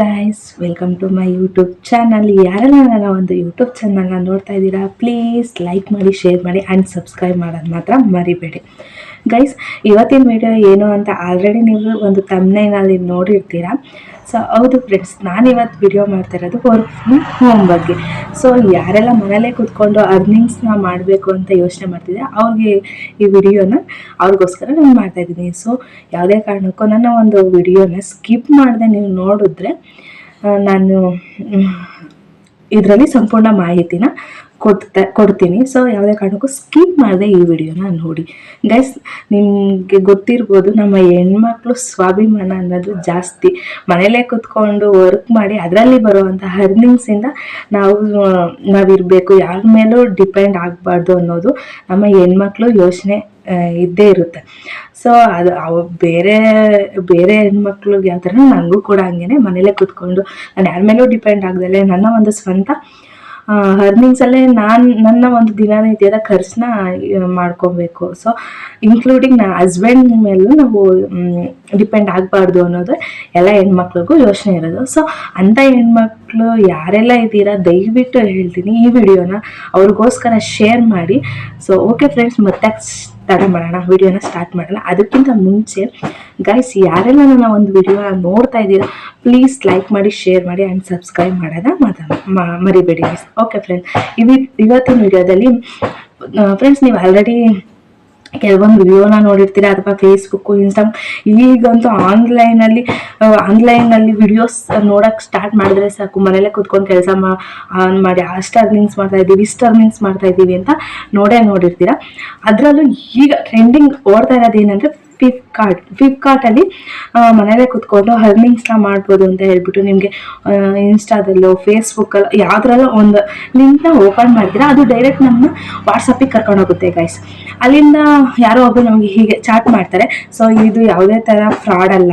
Guys welcome to my YouTube channel ಯಾರೆಲ್ಲ ನನ್ನ ಒಂದು ಯೂಟ್ಯೂಬ್ ಚಾನಲ್ನ ನೋಡ್ತಾ ಇದ್ದೀರಾ ಪ್ಲೀಸ್ ಲೈಕ್ ಮಾಡಿ ಶೇರ್ ಮಾಡಿ ಆ್ಯಂಡ್ ಸಬ್ಸ್ಕ್ರೈಬ್ ಮಾಡೋದು ಮಾತ್ರ ಮರಿಬೇಡಿ. ಗೈಸ್ ಇವತ್ತಿನ ವಿಡಿಯೋ ಏನು ಅಂತ ಆಲ್ರೆಡಿ ನೀವು ಒಂದು ತಮ್ಮನೇನಲ್ಲಿ ನೋಡಿರ್ತೀರಾ. ಸೊ ಹೌದು ಫ್ರೆಂಡ್ಸ್ ನಾನು ಇವತ್ತು ವಿಡಿಯೋ ಮಾಡ್ತಾ ಇರೋದು ವರ್ಕ್ ಫ್ರಮ್ ಹೋಮ್ ಬಗ್ಗೆ. ಸೊ ಯಾರೆಲ್ಲ ಮನೇಲೇ ಕೂತ್ಕೊಂಡು ಅರ್ನಿಂಗ್ಸ್ನ ಮಾಡಬೇಕು ಅಂತ ಯೋಚನೆ ಮಾಡ್ತಿದ್ದೆ ಅವ್ರಿಗೆ ಈ ವಿಡಿಯೋನ ಅವ್ರಿಗೋಸ್ಕರ ನಾನು ಮಾಡ್ತಾ ಇದ್ದೀನಿ. ಸೊ ಯಾವುದೇ ಕಾರಣಕ್ಕೂ ನನ್ನ ಒಂದು ವಿಡಿಯೋನ ಸ್ಕಿಪ್ ಮಾಡದೆ ನೀವು ನೋಡಿದ್ರೆ ನಾನು ಇದರಲ್ಲಿ ಸಂಪೂರ್ಣ ಮಾಹಿತಿನ ಕೊಡ್ತಾ, ಕೊಡ್ತೀನಿ. ಸೊ ಯಾವುದೇ ಕಾರಣಕ್ಕೂ ಸ್ಕಿಪ್ ಮಾಡದೆ ಈ ವಿಡಿಯೋನ ನೋಡಿ. ಗೈಸ್ ನಿಮಗೆ ಗೊತ್ತಿರ್ಬೋದು ನಮ್ಮ ಹೆಣ್ಮಕ್ಳು ಸ್ವಾಭಿಮಾನ ಅನ್ನೋದು ಜಾಸ್ತಿ. ಮನೆಯಲ್ಲೇ ಕೂತ್ಕೊಂಡು ವರ್ಕ್ ಮಾಡಿ ಅದರಲ್ಲಿ ಬರುವಂಥ ಅರ್ನಿಂಗ್ಸಿಂದ ನಾವು, ನಾವಿರಬೇಕು. ಯಾರ ಮೇಲೂ ಡಿಪೆಂಡ್ ಆಗಬಾರ್ದು ಅನ್ನೋದು ನಮ್ಮ ಹೆಣ್ಮಕ್ಳು ಯೋಚನೆ ಇದ್ದೇ ಇರುತ್ತೆ. ಸೊ ಅದು ಅವ ಬೇರೆ ಬೇರೆ ಹೆಣ್ಮಕ್ಳಿಗೆ ಯಾವ ಥರ ನನಗೂ ಕೂಡ ಹಂಗೇನೆ. ಮನೇಲೇ ಕೂತ್ಕೊಂಡು, ನಾನು ಯಾರ ಮೇಲೂ ಡಿಪೆಂಡ್ ಆಗದಲ್ಲೇ ನನ್ನ ಒಂದು ಸ್ವಂತ ಅರ್ನಿಂಗ್ಸಲ್ಲೇ ನಾನು ನನ್ನ ಒಂದು ದಿನನಿತ್ಯದ ಖರ್ಚನ್ನ ಮಾಡ್ಕೋಬೇಕು. ಸೊ ಇನ್ಕ್ಲೂಡಿಂಗ್ ನನ್ನ ಹಸ್ಬೆಂಡ್ ಮೇಲೂ ನಾವು ಡಿಪೆಂಡ್ ಆಗಬಾರ್ದು ಅನ್ನೋದು ಎಲ್ಲ ಹೆಣ್ಮಕ್ಳಿಗೂ ಯೋಚನೆ ಇರೋದು. ಸೊ ಅಂಥ ಹೆಣ್ಮಕ್ಳು ಯಾರೆಲ್ಲ ಇದ್ದೀರಾ, ದಯವಿಟ್ಟು ಹೇಳ್ತೀನಿ ಈ ವಿಡಿಯೋನ ಅವ್ರಿಗೋಸ್ಕರ ಶೇರ್ ಮಾಡಿ. ಸೊ ಓಕೆ ಫ್ರೆಂಡ್ಸ್ ಮತ್ತೆ ತಡ ಮಾಡೋಣ ವಿಡಿಯೋನ ಸ್ಟಾರ್ಟ್ ಮಾಡೋಣ. ಅದಕ್ಕಿಂತ ಮುಂಚೆ ಗೈಸ್ ಯಾರೆಲ್ಲ ನನ್ನ ಒಂದು ವಿಡಿಯೋ ನೋಡ್ತಾ ಇದ್ದೀರಾ ಪ್ಲೀಸ್ ಲೈಕ್ ಮಾಡಿ ಶೇರ್ ಮಾಡಿ ಆ್ಯಂಡ್ ಸಬ್ಸ್ಕ್ರೈಬ್ ಮಾಡೋದ ಮಾತಾ, ಮ- ಮರಿಬೇಡಿ ಓಕೆ ಫ್ರೆಂಡ್ಸ್ ಇವಿ, ಇವತ್ತಿನ ವಿಡಿಯೋದಲ್ಲಿ ಫ್ರೆಂಡ್ಸ್ ನೀವು ಆಲ್ರೆಡಿ ಕೆಲವೊಂದು ವಿಡಿಯೋನ ನೋಡಿರ್ತೀರ ಅಥವಾ ಫೇಸ್ಬುಕ್ಕು ಇನ್ಸ್ಟಾಮ್ ಈಗಂತೂ ಆನ್ಲೈನಲ್ಲಿ ಆನ್ಲೈನಲ್ಲಿ ವಿಡಿಯೋಸ್ ನೋಡೋಕೆ ಸ್ಟಾರ್ಟ್ ಮಾಡಿದ್ರೆ ಸಾಕು. ಮನೇಲೆ ಕೂತ್ಕೊಂಡು ಕೆಲಸ ಮಾ, ಆನ್ ಮಾಡಿ ಅಷ್ಟು ಅರ್ನಿಂಗ್ಸ್ ಮಾಡ್ತಾ ಇದ್ದೀವಿ ಇಷ್ಟು ಅರ್ನಿಂಗ್ಸ್ ಮಾಡ್ತಾ ಇದ್ದೀವಿ ಅಂತ ನೋಡೇ ನೋಡಿರ್ತೀರ. ಅದರಲ್ಲೂ ಈಗ ಟ್ರೆಂಡಿಂಗ್ ಓಡ್ತಾ ಇರೋದು ಏನಂದರೆ ಫ್ಲಿಪ್ಕಾರ್ಟ್ ಫ್ಲಿಪ್ಕಾರ್ಟಲ್ಲಿ ಮನೇಲೆ ಕೂತ್ಕೊಂಡು ಅರ್ನಿಂಗ್ಸ್ನ ಮಾಡ್ಬೋದು ಅಂತ ಹೇಳ್ಬಿಟ್ಟು ನಿಮಗೆ ಇನ್ಸ್ಟಾದಲ್ಲೋ ಫೇಸ್ಬುಕ್ಕಲ್ಲೋ ಯಾವುದ್ರಲ್ಲೋ ಒಂದು ಲಿಂಕ್ನ ಓಪನ್ ಮಾಡಿದ್ರೆ ಅದು ಡೈರೆಕ್ಟ್ ನಮ್ಮನ್ನ ವಾಟ್ಸಪ್ಪಿಗೆ ಕರ್ಕೊಂಡೋಗುತ್ತೆ ಗೈಸ್ ಅಲ್ಲಿಂದ ಯಾರೋ ಒಬ್ಬರು ನಮಗೆ ಹೀಗೆ ಚಾಟ್ ಮಾಡ್ತಾರೆ. ಸೊ ಇದು ಯಾವುದೇ ಥರ ಫ್ರಾಡ್ ಅಲ್ಲ.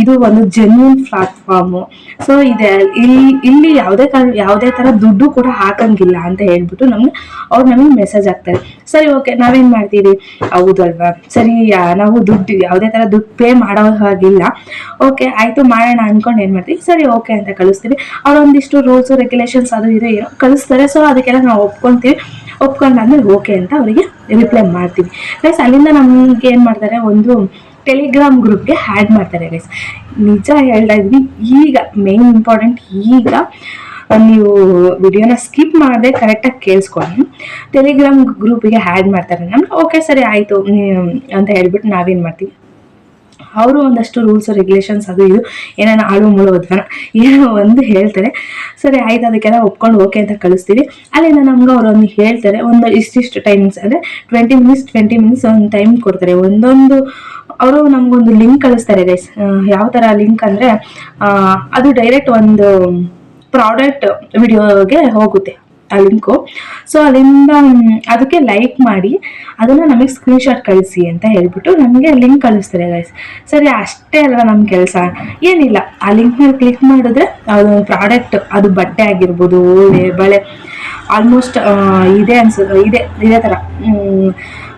ಇದು ಒಂದು ಜೆನ್ಯೂನ್ ಪ್ಲಾಟ್ಫಾರ್ಮು ಸೊ ಇದೆ ಇಲ್ಲಿ ಇಲ್ಲಿ ಯಾವುದೇ ಕಾರಣ ಯಾವುದೇ ಥರ ದುಡ್ಡು ಕೂಡ ಹಾಕಂಗಿಲ್ಲ ಅಂತ ಹೇಳ್ಬಿಟ್ಟು ನಮ್ಗೆ, ಅವ್ರು ನಮಗೆ ಮೆಸೇಜ್ ಆಗ್ತಾರೆ ಸರಿ ಓಕೆ ನಾವೇನು ಮಾಡ್ತೀವಿ? ಹೌದಲ್ವಾ? ಸರಿ ನಾವು ದುಡ್ಡು, ಯಾವುದೇ ಥರ ದುಡ್ಡು ಪೇ ಮಾಡೋ ಹಾಗಿಲ್ಲ. ಓಕೆ ಆಯಿತು ಮಾಡೋಣ ಅಂದ್ಕೊಂಡು ಏನು ಮಾಡ್ತೀವಿ? ಸರಿ ಓಕೆ ಅಂತ ಕಳಿಸ್ತೀವಿ. ಅವ್ರು ಒಂದಿಷ್ಟು ರೂಲ್ಸು ರೆಗ್ಯುಲೇಷನ್ಸ್ ಅದು ಇದು ಏನೋ ಕಳಿಸ್ತಾರೆ. ಸೊ ಅದಕ್ಕೆಲ್ಲ ನಾವು ಒಪ್ಕೊತೀವಿ. ಒಪ್ಕೊಂಡಾದ್ಮೇಲೆ ಓಕೆ ಅಂತ ಅವರಿಗೆ ರಿಪ್ಲೈ ಮಾಡ್ತೀವಿ. ಪ್ಲಸ್ ಅಲ್ಲಿಂದ ನಮಗೆ ಏನು ಮಾಡ್ತಾರೆ? ಒಂದು ಟೆಲಿಗ್ರಾಮ್ ಗ್ರೂಪ್ಗೆ ಹ್ಯಾಡ್ ಮಾಡ್ತಾರೆ ಗೈಸ್ ನಿಜ ಹೇಳ್ತಾ ಇದ್ವಿ ಈಗ ಮೇನ್ ಇಂಪಾರ್ಟೆಂಟ್ ಈಗ ನೀವು ವಿಡಿಯೋನ ಸ್ಕಿಪ್ ಮಾಡದೆ ಕರೆಕ್ಟಾಗಿ ಕೇಳಿಸ್ಕೊಳ್ಳಿ. ಟೆಲಿಗ್ರಾಮ್ ಗ್ರೂಪಿಗೆ ಆ್ಯಡ್ ಮಾಡ್ತಾರೆ ನಮ್ಗೆ ಓಕೆ ಸರಿ, ಆಯಿತು. ಅಂತ ಹೇಳ್ಬಿಟ್ಟು ನಾವೇನು ಮಾಡ್ತೀವಿ? ಅವರು ಒಂದಷ್ಟು ರೂಲ್ಸ್ ರೆಗ್ಯುಲೇಷನ್ಸ್ ಅದು ಇದು. ಏನೇನೋ ಆಳು ಮುಳು ಅದ್ವನ ಏನೋ ಒಂದು ಹೇಳ್ತಾರೆ. ಸರಿ, ಆಯ್ತು, ಅದಕ್ಕೆಲ್ಲ ಒಪ್ಕೊಂಡು ಓಕೆ ಅಂತ ಕಳಿಸ್ತೀವಿ. ಅಲ್ಲಿಂದ ನಮ್ಗೆ ಅವ್ರು ಒಂದು ಹೇಳ್ತಾರೆ, ಒಂದು ಇಷ್ಟಿಷ್ಟು ಟೈಮಿಂಗ್ಸ್ ಅಂದರೆ ಟ್ವೆಂಟಿ ಮಿನಿಟ್ಸ್ ಟ್ವೆಂಟಿ ಮಿನಿಟ್ಸ್ ಒಂದು ಟೈಮ್ ಕೊಡ್ತಾರೆ. ಒಂದೊಂದು, ಅವರು ನಮಗೊಂದು ಲಿಂಕ್ ಕಳಿಸ್ತಾರೆ ಗೈಸ್ ಯಾವ ಥರ ಲಿಂಕ್ ಅಂದರೆ ಅದು ಡೈರೆಕ್ಟ್ ಒಂದು ಪ್ರಾಡಕ್ಟ್ ವಿಡಿಯೋಗೆ ಹೋಗುತ್ತೆ, ಆ ಲಿಂಕು ಸೊ ಅಲ್ಲಿಂದ ಅದಕ್ಕೆ ಲೈಕ್ ಮಾಡಿ, ಅದನ್ನು ನಮಗೆ ಸ್ಕ್ರೀನ್ಶಾಟ್ ಕಳಿಸಿ ಅಂತ ಹೇಳ್ಬಿಟ್ಟು ನಮಗೆ ಲಿಂಕ್ ಕಳಿಸ್ತಾರೆ ಗೈಸ್ ಸರಿ, ಅಷ್ಟೇ ಅಲ್ಲ ನಮ್ಮ ಕೆಲಸ? ಏನಿಲ್ಲ, ಆ ಲಿಂಕ್ ಮೇಲೆ ಕ್ಲಿಕ್ ಮಾಡಿದ್ರೆ ಅದು ಪ್ರಾಡಕ್ಟ್ ಅದು ಬಟ್ಟೆ ಆಗಿರ್ಬೋದು ಓಲೆ ಬಳೆ ಆಲ್ಮೋಸ್ಟ್ ಇದೆ ಅನ್ಸುತ್ತೆ, ಇದೆ, ಇದೇ ಥರ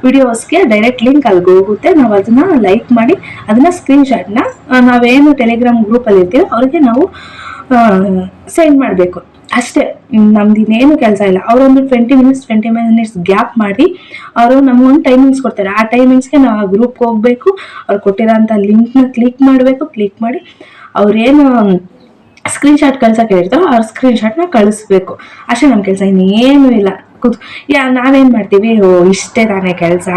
ವಿಡಿಯೋಸ್ಗೆ ಡೈರೆಕ್ಟ್ ಲಿಂಕ್ ಅಲ್ಲಿಗೆ ಹೋಗುತ್ತೆ. ನಾವು ಅದನ್ನು ಲೈಕ್ ಮಾಡಿ, ಅದನ್ನು ಸ್ಕ್ರೀನ್ಶಾಟ್ನ ನಾವೇನು ಟೆಲಿಗ್ರಾಮ್ ಗ್ರೂಪಲ್ಲಿ ಇರ್ತೀವಿ ಅವ್ರಿಗೆ ನಾವು ಸೆಂಡ್ ಮಾಡಬೇಕು. ಅಷ್ಟೇ ನಮ್ದು ಇನ್ನೇನು ಕೆಲಸ ಇಲ್ಲ. ಅವರೊಂದು twenty minutes twenty minutes gap ಮಾಡಿ, ಅವರು ನಮಗೊಂದು ಟೈಮಿಂಗ್ಸ್ ಕೊಡ್ತಾರೆ. ಆ ಟೈಮಿಂಗ್ಸ್ಗೆ ನಾವು ಆ ಗ್ರೂಪ್ಗೆ ಹೋಗಬೇಕು, ಅವ್ರು ಕೊಟ್ಟಿರೋಂಥ ಲಿಂಕ್ನ ಕ್ಲಿಕ್ ಮಾಡಬೇಕು ಕ್ಲಿಕ್ ಮಾಡಿ, ಅವ್ರೇನು ಸ್ಕ್ರೀನ್ಶಾಟ್ ಕಳ್ಸೋಕೆ ಇರ್ತಾರೋ ಅವ್ರ ಸ್ಕ್ರೀನ್ಶಾಟ್ನ ಕಳಿಸ್ಬೇಕು. ಅಷ್ಟೇ ನಮ್ಮ ಕೆಲಸ, ಇನ್ನೇನು ಇಲ್ಲ. ಕೂತ್, ಯಾ ನಾವೇನು ಮಾಡ್ತೀವಿ? ಓ, ಇಷ್ಟೇ ತಾನೇ ಕೆಲಸ.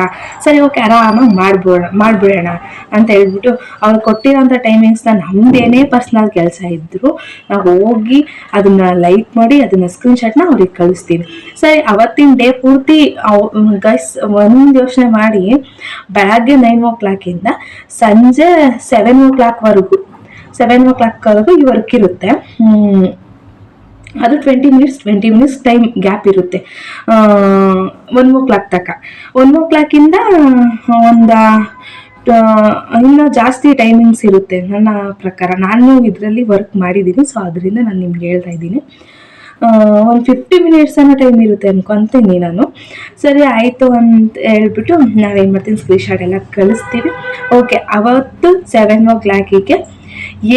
ಸರಿ, ಓಕೆ, ಆರಾಮಾಗಿ ಮಾಡ್ಬೋಣ, ಮಾಡಿಬಿಡೋಣ. ಅಂತ ಹೇಳ್ಬಿಟ್ಟು ಅವ್ರು ಕೊಟ್ಟಿರೋಂಥ ಟೈಮಿಂಗ್ಸ್ನ ನಮ್ಮದೇನೇ ಪರ್ಸ್ನಲ್ ಕೆಲಸ ಇದ್ದರೂ ನಾವು ಹೋಗಿ ಅದನ್ನು ಲೈಕ್ ಮಾಡಿ ಅದನ್ನು ಸ್ಕ್ರೀನ್ಶಾಟ್ನ ಅವ್ರಿಗೆ ಕಳಿಸ್ತೀವಿ. ಸರಿ, ಅವತ್ತಿನ ಡೇ ಪೂರ್ತಿ ಗೈಸ್ ಒಂದು ಯೋಚನೆ ಮಾಡಿ, ಬೆಳಗ್ಗೆ ನೈನ್ ಓ ಕ್ಲಾಕಿಂದ ಸಂಜೆ ಸೆವೆನ್ ಓ ಕ್ಲಾಕ್ವರೆಗೂ ಸೆವೆನ್ ಓ ಕ್ಲಾಕ್ವರೆಗೂ ಈ ವರ್ಕ್ ಇರುತ್ತೆ. ಅದು twenty minutes twenty minutes time gap ಇರುತ್ತೆ. ಒನ್ ಓ ಕ್ಲಾಕ್ ತನಕ ಒನ್ ಓ ಕ್ಲಾಕಿಂದ ಒಂದು ಇನ್ನೂ ಜಾಸ್ತಿ ಟೈಮಿಂಗ್ಸ್ ಇರುತ್ತೆ ನನ್ನ ಪ್ರಕಾರ. ನಾನು ಇದರಲ್ಲಿ ವರ್ಕ್ ಮಾಡಿದ್ದೀನಿ ಸೊ ಅದರಿಂದ ನಾನು ನಿಮ್ಗೆ ಹೇಳ್ತಾ ಇದ್ದೀನಿ. ಒಂದು ಫಿಫ್ಟಿ ಮಿನಿಟ್ಸ್ ಅನ್ನೋ ಟೈಮ್ ಇರುತ್ತೆ ಅನ್ಕೊತೀನಿ ನಾನು. ಸರಿ, ಆಯಿತು ಅಂತ ಹೇಳ್ಬಿಟ್ಟು ನಾವೇನು ಮಾಡ್ತೀನಿ ಸ್ಕ್ರೀನ್ಶಾಟ್ ಎಲ್ಲ ಕಳಿಸ್ತೀವಿ. ಓಕೆ ಅವತ್ತು ಸೆವೆನ್ ಓ ಕ್ಲಾಕಿಗೆ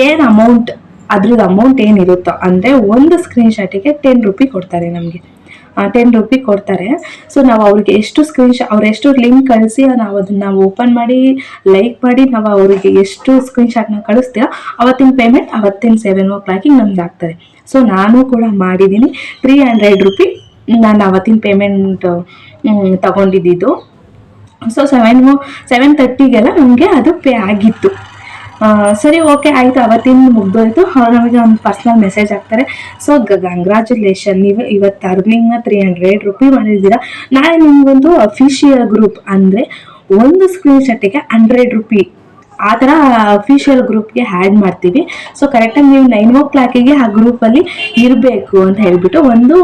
ಏನು ಅಮೌಂಟ್ ಅದ್ರದ್ದು ಅಮೌಂಟ್ ಏನಿರುತ್ತೋ ಅಂದರೆ ಒಂದು ಸ್ಕ್ರೀನ್ ಶಾಟಿಗೆ ಟೆನ್ ರುಪಿ ಕೊಡ್ತಾರೆ ನಮಗೆ. ಟೆನ್ ರುಪಿ ಕೊಡ್ತಾರೆ. ಸೊ ನಾವು ಅವ್ರಿಗೆ ಎಷ್ಟು ಸ್ಕ್ರೀನ್ಶಾ ಅವ್ರು ಎಷ್ಟು ಲಿಂಕ್ ಕಳಿಸಿ ನಾವು ಅದನ್ನ ಓಪನ್ ಮಾಡಿ ಲೈಕ್ ಮಾಡಿ ನಾವು ಅವರಿಗೆ ಎಷ್ಟು ಸ್ಕ್ರೀನ್ಶಾಟ್ನ ಕಳಿಸ್ತೀರೋ ಅವತ್ತಿನ ಪೇಮೆಂಟ್ ಅವತ್ತಿನ ಸೆವೆನ್ ಓ ಕ್ಲಾಕಿಗೆ ನಮ್ದು ಆಗ್ತದೆ. ಸೊ ನಾನು ಕೂಡ ಮಾಡಿದ್ದೀನಿ ತ್ರೀ ಹಂಡ್ರೆಡ್ ರುಪಿ ನಾನು ಅವತ್ತಿನ ಪೇಮೆಂಟ್ ತಗೊಂಡಿದ್ದು. ಸೊ ಸೆವೆನ್ ಸೆವೆನ್ ತರ್ಟಿಗೆಲ್ಲ ನಮಗೆ ಅದು ಪೇ ಆಗಿತ್ತು. ಸರಿ, ಓಕೆ, ಆಯಿತು. ಅವತ್ತಿನ ಮುಗ್ದೋಯ್ತು. ಅವ್ರು ನಮಗೆ ಒಂದು ಪರ್ಸ್ನಲ್ ಮೆಸೇಜ್ ಹಾಕ್ತಾರೆ. ಸೊ ಕಂಗ್ರ್ಯಾಚುಲೇಷನ್ ನೀವು ಇವತ್ತು ಅರ್ನಿಂಗ್ನ ತ್ರೀ ಹಂಡ್ರೆಡ್ ರುಪಿ ಮಾಡಿದ್ದೀರಾ. ನಾಳೆ ನಿಮಗೊಂದು ಅಫಿಷಿಯಲ್ ಗ್ರೂಪ್ ಅಂದರೆ ಒಂದು ಸ್ಕ್ರೀನ್ ಶಾಟಿಗೆ ಹಂಡ್ರೆಡ್ ರುಪಿ ಆ ಥರ ಅಫಿಷಿಯಲ್ ಗ್ರೂಪ್ಗೆ ಆ್ಯಡ್ ಮಾಡ್ತೀವಿ. ಸೊ ಕರೆಕ್ಟಾಗಿ ನೀವು ನೈನ್ ಓ ಕ್ಲಾಕಿಗೆ ಆ ಗ್ರೂಪಲ್ಲಿ ಇರಬೇಕು ಅಂತ ಹೇಳಿಬಿಟ್ಟು ಒಂದು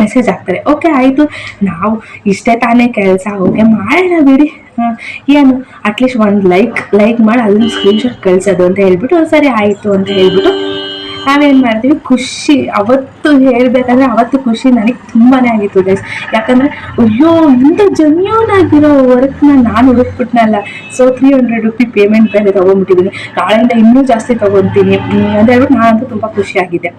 ಮೆಸೇಜ್ ಹಾಕ್ತಾರೆ. ಓಕೆ ಆಯಿತು. ನಾವು ಇಷ್ಟೇ ತಾನೇ ಕೆಲಸ. ಓಕೆ ಮಾಡೋಣ ಬಿಡಿ. ಆ, ಏನು ಅಟ್ಲೀಸ್ಟ್ ಒಂದು ಲೈಕ್ ಲೈಕ್ ಮಾಡಿ ಅದನ್ನ ಸ್ಕ್ರೀನ್ಶಾಟ್ ಕಳಿಸೋದು ಅಂತ ಹೇಳ್ಬಿಟ್ಟು ಸರಿ ಆಯಿತು ಅಂತ ಹೇಳ್ಬಿಟ್ಟು ನಾವೇನು ಮಾಡ್ತೀವಿ? ಖುಷಿ ಅವತ್ತು ಹೇಳಬೇಕಂದ್ರೆ ಅವತ್ತು ಖುಷಿ ನನಗೆ ತುಂಬಾ ಆಗಿತ್ತು ಗೈಸ್ ಯಾಕಂದರೆ ಅಯ್ಯೋ ಇಂಥ ಜನ್ಯೂನ್ ಆಗಿರೋ ವರ್ಕ್ನ ನಾನು ಹುಡುಕ್ಬಿಟ್ನಲ್ಲ. So three hundred rupee payment ಬೇರೆ ತೊಗೊಂಡ್ಬಿಟ್ಟಿದ್ದೀನಿ ನಾಳೆಯಿಂದ ಇನ್ನೂ ಜಾಸ್ತಿ ತೊಗೊತೀನಿ. ಅಂತ ಹೇಳ್ಬಿಟ್ಟು ನಾನಂತೂ ತುಂಬ ಖುಷಿಯಾಗಿದ್ದೆ.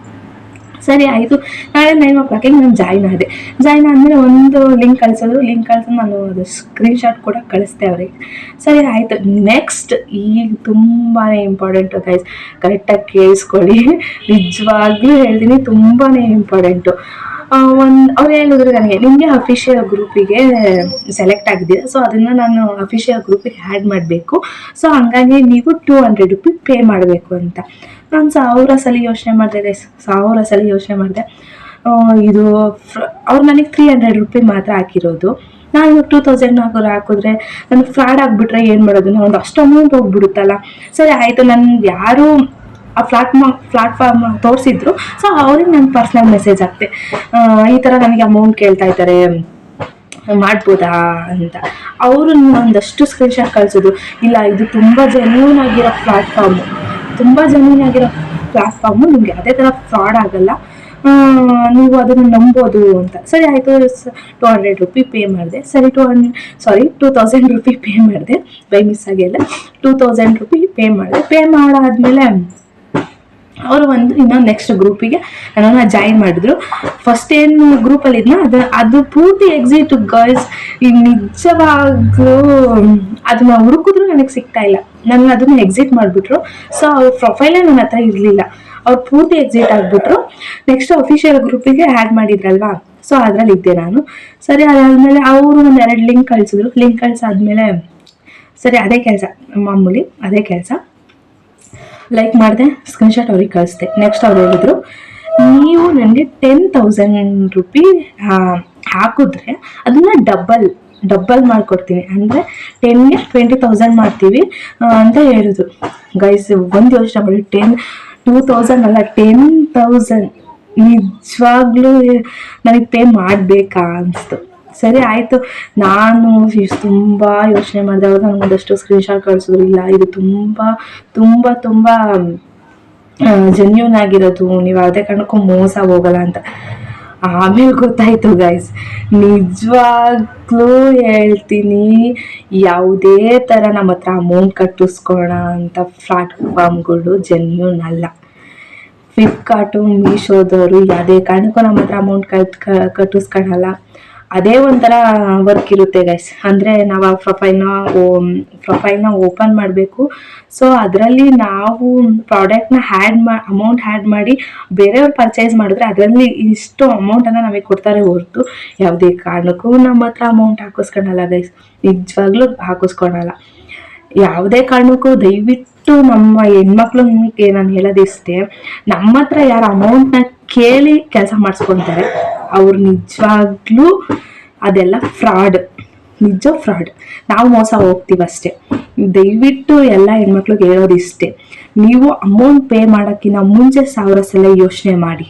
ಸರಿ, ಆಯಿತು. ನಾಳೆ ನೈನ್ ಓ ಕ್ಲಾಕಿಗೆ ನಾನು ಜಾಯ್ನ್ ಆದೆ. ಜಾಯ್ನ್ ಆದಮೇಲೆ ಒಂದು ಲಿಂಕ್ ಕಳಿಸೋದು. ಲಿಂಕ್ ಕಳ್ಸೋದು ನಾನು ಅದು ಸ್ಕ್ರೀನ್ಶಾಟ್ ಕೂಡ ಕಳಿಸ್ತೆ ಅವ್ರಿಗೆ. ಸರಿ, ಆಯಿತು. ನೆಕ್ಸ್ಟ್ ಈಗ ತುಂಬಾ ಇಂಪಾರ್ಟೆಂಟು ಗೈಸ್ ಕರೆಕ್ಟಾಗಿ ಕೇಳಿಸ್ಕೊಳ್ಳಿ. ನಿಜವಾಗ್ಲೂ ಹೇಳ್ತೀನಿ ತುಂಬಾ ಇಂಪಾರ್ಟೆಂಟು ಒಂದು, ಅವ್ರು ಹೇಳಿದ್ರು ನನಗೆ, ನಿಮಗೆ ಅಫಿಷಿಯಲ್ ಗ್ರೂಪಿಗೆ ಸೆಲೆಕ್ಟ್ ಆಗಿದೆ ಸೊ ಅದನ್ನು ನಾನು ಅಫಿಷಿಯಲ್ ಗ್ರೂಪಿಗೆ ಆ್ಯಡ್ ಮಾಡಬೇಕು. ಸೊ ಹಂಗಾಗಿ ನೀವು ಟೂ ಹಂಡ್ರೆಡ್ ರುಪಿ ಪೇ ಮಾಡಬೇಕು ಅಂತ. ನಾನು ಸಾವಿರ ಸಲ ಯೋಚನೆ ಮಾಡಿದೆ ಸಾವಿರ ಸಲ ಯೋಚನೆ ಮಾಡಿದೆ. ಇದು ಅವ್ರು ನನಗೆ ತ್ರೀ ಹಂಡ್ರೆಡ್ ರುಪಿ ಮಾತ್ರ ಹಾಕಿರೋದು. ನಾನು ಇವಾಗ ಟೂ ತೌಸಂಡ್ ಹಾಕೋರು ಹಾಕಿದ್ರೆ ನನಗೆ ಫ್ರಾಡ್ ಆಗಿಬಿಟ್ರೆ ಏನು ಮಾಡೋದು? ಒಂದು ಅಷ್ಟು ಅಮೌಂಟ್ ಹೋಗ್ಬಿಡುತ್ತಲ್ಲ. ಸರಿ, ಆಯಿತು, ನಾನು ಯಾರು ಆ ಪ್ಲಾಟ್ಫಾರ್ಮ್ ಪ್ಲಾಟ್ಫಾರ್ಮ್ ತೋರಿಸಿದ್ರು. ಸೊ ಅವ್ರಿಗೆ ನಾನು ಪರ್ಸ್ನಲ್ ಮೆಸೇಜ್ ಆಗ್ತೆ ಈ ಥರ ನನಗೆ ಅಮೌಂಟ್ ಕೇಳ್ತಾ ಇದ್ದಾರೆ. ಮಾಡ್ಬೋದಾ ಅಂತ. ಅವರು ಒಂದಷ್ಟು ಸ್ಕ್ರೀನ್ಶಾಟ್ ಕಳಿಸೋದು. ಇಲ್ಲ, ಇದು ತುಂಬ ಜೆನ್ಯೂನ್ ಆಗಿರೋ ಪ್ಲಾಟ್ಫಾರ್ಮು ತುಂಬ ಜೆನ್ಯೂನ್ ಆಗಿರೋ ಪ್ಲಾಟ್ಫಾರ್ಮು ನಿಮಗೆ ಅದೇ ಥರ ಫ್ರಾಡ್ ಆಗಲ್ಲ. ನೀವು ಅದನ್ನು ನಂಬೋದು ಅಂತ. ಸರಿ, ಆಯಿತು. ಟು ಹಂಡ್ರೆಡ್ ರುಪಿ ಪೇ ಮಾಡಿದೆ. ಸರಿ two hand sorry two thousand rupee pay ಮಾಡಿದೆ. ಬೈ ಮಿಸ್ ಆಗಿಲ್ಲ. ಟೂ ತೌಸಂಡ್ ರುಪಿ ಪೇ ಮಾಡಿದೆ. ಪೇ ಮಾಡಾದ್ಮೇಲೆ ಅವರು ಒಂದು ಇನ್ನೊಂದು ನೆಕ್ಸ್ಟ್ ಗ್ರೂಪಿಗೆ ನನ್ನನ್ನು ಜಾಯಿನ್ ಮಾಡಿದ್ರು. ಫಸ್ಟ್ ಏನು ಗ್ರೂಪಲ್ಲಿ ಇದ್ನ ಅದು ಅದು ಪೂರ್ತಿ ಎಕ್ಸಿಟ್ ಗರ್ಲ್ಸ್ ನಿಜವಾಗ್ಲೂ ಅದನ್ನ ಹುಡುಕಿದ್ರು ನನಗೆ ಸಿಗ್ತಾ ಇಲ್ಲ. ನನಗೆ ಅದನ್ನ ಎಕ್ಸಿಟ್ ಮಾಡಿಬಿಟ್ರು. ಸೊ ಅವ್ರ ಪ್ರೊಫೈಲೇ ನನ್ನ ಹತ್ರ ಇರಲಿಲ್ಲ. ಅವ್ರು ಪೂರ್ತಿ ಎಕ್ಸಿಟ್ ಆಗಿಬಿಟ್ರು. ನೆಕ್ಸ್ಟ್ ಅಫಿಷಿಯಲ್ ಗ್ರೂಪಿಗೆ ಆ್ಯಡ್ ಮಾಡಿದ್ರಲ್ವಾ? ಸೊ ಅದರಲ್ಲಿ ಇದ್ದೆ ನಾನು. ಸರಿ, ಅದಾದಮೇಲೆ ಅವರು ಒಂದು ಎರಡು ಲಿಂಕ್ ಕಳಿಸಿದ್ರು. ಲಿಂಕ್ ಕಳಿಸಾದ್ಮೇಲೆ, ಸರಿ, ಅದೇ ಕೆಲಸ, ಮಾಮೂಲಿ ಅದೇ ಕೆಲಸ. ಲೈಕ್ ಮಾಡಿದೆ ಸ್ಕ್ರೀನ್ಶಾಟ್ ಅವ್ರಿಗೆ ಕಳಿಸ್ದೆ. ನೆಕ್ಸ್ಟ್ ಅವ್ರು ಹೇಳಿದ್ರು, ನೀವು ನನಗೆ ಟೆನ್ ತೌಸಂಡ್ ರುಪಿ ಹಾಕಿದ್ರೆ ಅದನ್ನ ಡಬಲ್ ಡಬಲ್ ಮಾಡಿಕೊಡ್ತೀನಿ. ಅಂದರೆ ಟೆನ್ಗೆ ಟ್ವೆಂಟಿ ತೌಸಂಡ್ ಮಾಡ್ತೀವಿ ಅಂತ ಹೇಳಿದ್ರು. ಗೈಸ್ ಒಂದು ಯೋಚನೆ ಮಾಡಿ. ಟೆನ್ ಟೂ ತೌಸಂಡ್ ಅಲ್ಲ ಟೆನ್ ತೌಸಂಡ್ ನಿಜವಾಗ್ಲೂ ನನಗೆ ಪೇ ಮಾಡಬೇಕಾ? ಅನಿಸ್ತು. ಸರಿ ಆಯಿತು. ನಾನು ತುಂಬ ಯೋಚನೆ ಮಾಡಿದೆ. ಅವ್ರು ನನಗೆ ಒಂದಷ್ಟು ಸ್ಕ್ರೀನ್ಶಾಟ್ ಕಳಿಸಿದ್ರು. ಇಲ್ಲ, ಇದು ತುಂಬ ತುಂಬ ತುಂಬ ಜೆನ್ಯೂನ್ ಆಗಿರೋದು. ನೀವು ಯಾವುದೇ ಕಾರಣಕ್ಕೂ ಮೋಸ ಹೋಗಲ್ಲ ಅಂತ. ಆಮೇಲೆ ಗೊತ್ತಾಯಿತು ಗೈಸ್ ನಿಜವಾಗ್ಲೂ ಹೇಳ್ತೀನಿ, ಯಾವುದೇ ಥರ ನಮ್ಮ ಹತ್ರ ಅಮೌಂಟ್ ಕಟ್ಟಿಸ್ಕೋಣ ಅಂತ ಪ್ಲಾಟ್ಫಾರ್ಮ್ಗಳು ಜೆನ್ಯೂನ್ ಅಲ್ಲ. ಫ್ಲಿಪ್ಕಾರ್ಟು ಮೀಶೋದವರು ಯಾವುದೇ ಕಾರಣಕ್ಕೂ ನಮ್ಮ ಹತ್ರ ಅಮೌಂಟ್ ಕಟ್ ಕಟ್ಟಿಸ್ಕೊಳಲ್ಲ. ಅದೇ ಒಂಥರ ವರ್ಕ್ ಇರುತ್ತೆ ಗೈಸ್ ಅಂದರೆ ನಾವು ಆ ಪ್ರೊಫೈಲ್ನ ಪ್ರೊಫೈಲ್ನ ಓಪನ್ ಮಾಡಬೇಕು. ಸೊ ಅದರಲ್ಲಿ ನಾವು ಪ್ರಾಡಕ್ಟ್ನ ಹ್ಯಾಡ್ ಮಾ ಅಮೌಂಟ್ ಹ್ಯಾಡ್ ಮಾಡಿ ಬೇರೆಯವ್ರು ಪರ್ಚೇಸ್ ಮಾಡಿದ್ರೆ ಅದರಲ್ಲಿ ಇಷ್ಟು ಅಮೌಂಟನ್ನು ನಮಗೆ ಕೊಡ್ತಾರೆ ಹೊರತು ಯಾವುದೇ ಕಾರಣಕ್ಕೂ ನಮ್ಮ ಹತ್ರ ಅಮೌಂಟ್ ಹಾಕಿಸ್ಕೊಳಲ್ಲ ಗೈಸ್ ನಿಜವಾಗ್ಲೂ ಹಾಕಿಸ್ಕೊಳಲ್ಲ. ಯಾವುದೇ ಕಾರಣಕ್ಕೂ ದಯವಿಟ್ಟು ನಮ್ಮ ಹೆಣ್ಮಕ್ಳಿಗೆ ನಾನು ಹೇಳೋದಿಷ್ಟೇ ನಮ್ಮ ಹತ್ರ ಯಾರು ಅಮೌಂಟ್ನ ಕೇಳಿ ಕೆಲಸ ಮಾಡಿಸ್ಕೊತಾರೆ. ಅವ್ರು ನಿಜವಾಗ್ಲೂ ಅದೆಲ್ಲ ಫ್ರಾಡ್. ನಿಜ ಫ್ರಾಡ್. ನಾವು ಮೋಸ ಹೋಗ್ತೀವಷ್ಟೇ ದಯವಿಟ್ಟು ಎಲ್ಲ ಹೆಣ್ಮಕ್ಳಿಗೆ ಹೇಳೋದಿಷ್ಟೇ ನೀವು ಅಮೌಂಟ್ ಪೇ ಮಾಡೋಕ್ಕಿಂತ ಮುಂಚೆ ಸಾವಿರ ಸಲ ಯೋಚನೆ ಮಾಡಿ.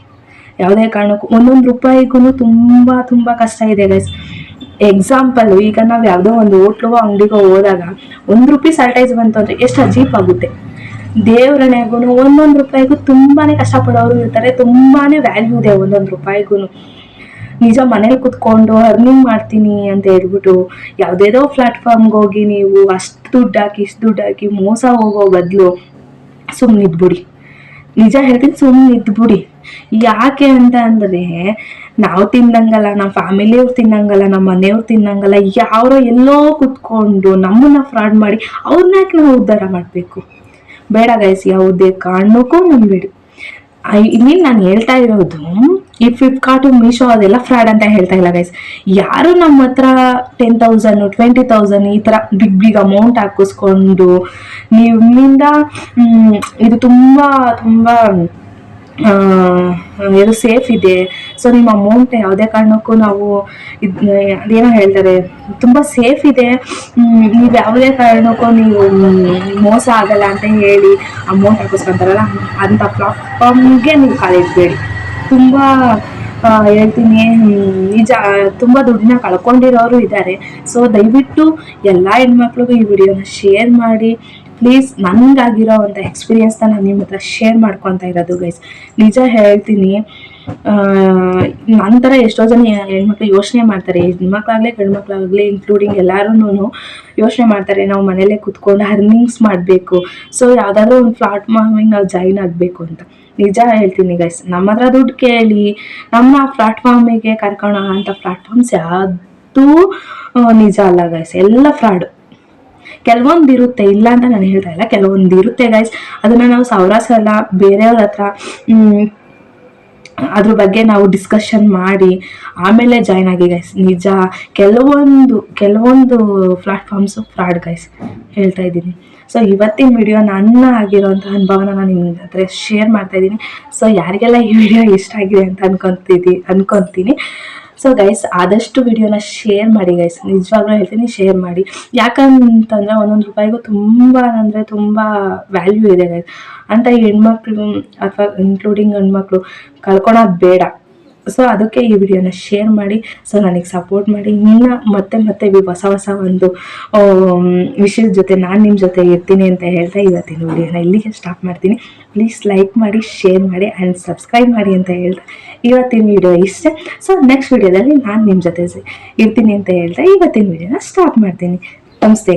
ಯಾವುದೇ ಕಾರಣಕ್ಕೂ ಒಂದೊಂದು ರೂಪಾಯಿಗೂ ತುಂಬ ತುಂಬ ಕಷ್ಟ ಇದೆ ಗೈಸ್ ಎಕ್ಸಾಂಪಲ್ ಈಗ ನಾವು ಯಾವುದೋ ಒಂದು ಹೋಟ್ಲು ಅಂಗಡಿಗೋ ಹೋದಾಗ ಒಂದು ರೂಪಾಯಿ ಸ್ಯಾನಿಟೈಸ್ ಬಂತು ಅಂದರೆ ಎಷ್ಟು ಅಜೀಪ್ ಆಗುತ್ತೆ. ದೇವರಣೆಗೂ ಒಂದೊಂದು ರೂಪಾಯಿಗೂ ತುಂಬಾನೇ ಕಷ್ಟಪಡೋರು ಇರ್ತಾರೆ, ತುಂಬಾನೇ ವ್ಯಾಲ್ಯೂ ಇದೆ ಒಂದೊಂದು ರೂಪಾಯಿಗೂ ನಿಜ ಮನೇಲಿ ಕುತ್ಕೊಂಡು ಅರ್ನಿಂಗ್ ಮಾಡ್ತೀನಿ ಅಂತ ಹೇಳ್ಬಿಟ್ಟು ಯಾವುದೇದೋ ಪ್ಲಾಟ್ಫಾರ್ಮ್ಗೆ ಹೋಗಿ ನೀವು ಅಷ್ಟು ದುಡ್ಡು ಹಾಕಿ, ಇಷ್ಟು ದುಡ್ಡು ಹಾಕಿ ಮೋಸ ಹೋಗೋ ಬದಲು ಸುಮ್ಮನೆ ಇದ್ಬಿಡಿ. ನಿಜ ಹೇಳ್ತೀನಿ ಸುಮ್ಮನೆ ಇದ್ಬಿಡಿ. ಯಾಕೆ ಅಂತ ಅಂದರೆ ನಾವು ತಿನ್ನಂಗಲ್ಲ ನಮ್ಮ ಫ್ಯಾಮಿಲಿಯವ್ರು ತಿನ್ನಂಗಲ್ಲ ನಮ್ಮ ಮನೆಯವ್ರು ತಿನ್ನಂಗಲ್ಲ ಯಾರೋ ಎಲ್ಲೋ ಕುತ್ಕೊಂಡು ನಮ್ಮನ್ನ ಫ್ರಾಡ್ ಮಾಡಿ ಅವ್ರನ್ನ ಯಾಕೆ ನಾವು ಉದ್ಧಾರ ಮಾಡಬೇಕು? ಬೇಡ ಗೈಸ್ ಯಾವುದೇ ಕಾರಣಕ್ಕೂ ನಂಬೇಡಿ ಇಲ್ಲಿ ನಾನು ಹೇಳ್ತಾ ಇರೋದು, ಈ ಫ್ಲಿಪ್ಕಾರ್ಟು ಮೀಶೋ ಅದೆಲ್ಲ ಫ್ರಾಡ್ ಅಂತ ಹೇಳ್ತಾ ಇಲ್ಲ ಗೈಸ್ ಯಾರು ನಮ್ಮ ಹತ್ರ ಟೆನ್ ತೌಸಂಡು ಟ್ವೆಂಟಿ ತೌಸಂಡ್ ಈ ಥರ ಬಿಗ್ ಬಿಗ್ ಅಮೌಂಟ್ ಹಾಕಿಸ್ಕೊಂಡು ನಿಮ್ಮಿಂದ ಇದು ತುಂಬ ತುಂಬ ಇದು ಸೇಫ್ ಇದೆ. ಸೊ ನಿಮ್ಮ ಅಮೌಂಟ್ ಯಾವುದೇ ಕಾರಣಕ್ಕೂ ನಾವು ಅದೇನೋ ಹೇಳ್ತಾರೆ, ತುಂಬ ಸೇಫ್ ಇದೆ. ನೀವು ಯಾವುದೇ ಕಾರಣಕ್ಕೂ ನೀವು ಮೋಸ ಆಗಲ್ಲ ಅಂತ ಹೇಳಿ ಅಮೌಂಟ್ ಹಾಕಿಸ್ಕೊಂತಾರಲ್ಲ, ಅಂಥ ಪ್ಲಾಟ್ಫಾರ್ಮ್ಗೆ ನೀವು ಕಾಲಿಡಬೇಡಿ ತುಂಬ ಹೇಳ್ತೀನಿ ನಿಜ, ತುಂಬ ದುಡ್ಡನ್ನ ಕಳ್ಕೊಂಡಿರೋರು ಇದ್ದಾರೆ. ಸೊ ದಯವಿಟ್ಟು ಎಲ್ಲ ಹೆಣ್ಮಕ್ಳಿಗೂ ಈ ವಿಡಿಯೋನ ಶೇರ್ ಮಾಡಿ. ಪ್ಲೀಸ್ ನನಗಾಗಿರೋ ಒಂದು ಎಕ್ಸ್ಪೀರಿಯನ್ಸ್ನ ನಾನು ನಿಮ್ಮ ಹತ್ರ ಶೇರ್ ಮಾಡ್ಕೊತಾ ಇರೋದು ಗೈಸ್ ನಿಜ ಹೇಳ್ತೀನಿ ನಂತರ ಎಷ್ಟೋ ಜನ ಹೆಣ್ಮಕ್ಳು ಯೋಚನೆ ಮಾಡ್ತಾರೆ. ಹೆಣ್ಮಕ್ಳಾಗಲಿ ಗಂಡ್ಮಕ್ಳಾಗಲಿ ಇನ್ಕ್ಲೂಡಿಂಗ್ ಎಲ್ಲರೂ ಯೋಚನೆ ಮಾಡ್ತಾರೆ. ನಾವು ಮನೇಲೇ ಕುತ್ಕೊಂಡು ಅರ್ನಿಂಗ್ಸ್ ಮಾಡಬೇಕು. ಸೊ ಯಾವುದಾದ್ರೂ ಒಂದು ಪ್ಲಾಟ್ಫಾರ್ಮಿಗೆ ನಾವು ಜಾಯಿನ್ ಆಗಬೇಕು ಅಂತ. ನಿಜ ಹೇಳ್ತೀನಿ ಗೈಸ್ ನಮ್ಮ ಹತ್ರ ದುಡ್ಡು ಕೇಳಿ, ನಮ್ಮ ಪ್ಲಾಟ್ಫಾರ್ಮಿಗೆ ಕರ್ಕೊಂಡು ಅಂತ ಪ್ಲಾಟ್ಫಾರ್ಮ್ಸ್ ಯಾವುದೂ ನಿಜ ಅಲ್ಲ ಗೈಸ್ ಎಲ್ಲ ಫ್ರಾಡು ಕೆಲವೊಂದು ಇರುತ್ತೆ, ಇಲ್ಲ ಅಂತ ನಾನು ಹೇಳ್ತಾ ಇಲ್ಲ. ಕೆಲವೊಂದು ಇರುತ್ತೆ ಗೈಸ್ ಅದನ್ನ ನಾವು ಸಾವಿರಸಲ್ಲ ಸಲ ಬೇರೆಯವ್ರ ಹತ್ರ ಅದ್ರ ಬಗ್ಗೆ ನಾವು ಡಿಸ್ಕಷನ್ ಮಾಡಿ, ಆಮೇಲೆ ಜಾಯ್ನ್ ಆಗಿ ಗೈಸ್ ನಿಜ, ಕೆಲವೊಂದು ಕೆಲವೊಂದು ಪ್ಲಾಟ್ಫಾರ್ಮ್ಸು ಫ್ರಾಡ್ ಗೈಸ್ ಹೇಳ್ತಾ ಇದ್ದೀನಿ. ಸೊ ಇವತ್ತಿನ ವಿಡಿಯೋ ನನ್ನ ಆಗಿರೋಂಥ ಅನುಭವನ ನಾನು ನಿಮ್ಮ ಹತ್ರ ಶೇರ್ ಮಾಡ್ತಾ ಇದ್ದೀನಿ. ಸೊ ಯಾರಿಗೆಲ್ಲ ಈ ವಿಡಿಯೋ ಇಷ್ಟ ಆಗಿದೆ ಅಂತ ಅನ್ಕೊತಿದ್ದೀನಿ ಅನ್ಕೊತೀನಿ. ಸೊ ಗೈಸ್ ಆದಷ್ಟು ವಿಡಿಯೋನ ಶೇರ್ ಮಾಡಿ ಗೈಸ್ ನಿಜವಾಗ್ಲೂ ಹೇಳ್ತೀನಿ ಶೇರ್ ಮಾಡಿ. ಯಾಕಂತಂದರೆ ಒಂದೊಂದು ರೂಪಾಯಿಗೂ ತುಂಬ ಅಂದರೆ ತುಂಬ ವ್ಯಾಲ್ಯೂ ಇದೆ ಗೈಸ್ ಅಂತ ಹೆಣ್ಮಕ್ಳು ಅಥವಾ ಇನ್ಕ್ಲೂಡಿಂಗ್ ಹೆಣ್ಮಕ್ಳು ಕಳ್ಕೊಳೋದು ಬೇಡ. ಸೊ ಅದಕ್ಕೆ ಈ ವಿಡಿಯೋನ ಶೇರ್ ಮಾಡಿ. ಸೊ ನನಗೆ ಸಪೋರ್ಟ್ ಮಾಡಿ. ಇನ್ನು ಮತ್ತೆ ಮತ್ತೆ ಹೊಸ ಹೊಸ ಒಂದು ವಿಷಯದ ಜೊತೆ ನಾನು ನಿಮ್ಮ ಜೊತೆ ಇರ್ತೀನಿ ಅಂತ ಹೇಳ್ತಾ ಇವತ್ತಿನ ವಿಡಿಯೋನ ಇಲ್ಲಿಗೆ ಸ್ಟಾಪ್ ಮಾಡ್ತೀನಿ. ಪ್ಲೀಸ್ ಲೈಕ್ ಮಾಡಿ ಶೇರ್ ಮಾಡಿ ಆ್ಯಂಡ್ ಸಬ್ಸ್ಕ್ರೈಬ್ ಮಾಡಿ ಅಂತ ಹೇಳ್ತಾ ಇವತ್ತಿನ ವಿಡಿಯೋ ಇಷ್ಟೇ ಸೊ ನೆಕ್ಸ್ಟ್ ವಿಡಿಯೋದಲ್ಲಿ ನಾನು ನಿಮ್ಮ ಜೊತೆ ಇರ್ತೀನಿ ಅಂತ ಹೇಳ್ತಾ ಇವತ್ತಿನ ವಿಡಿಯೋನ ಸ್ಟಾಪ್ ಮಾಡ್ತೀನಿ ನಮಸ್ತೆ.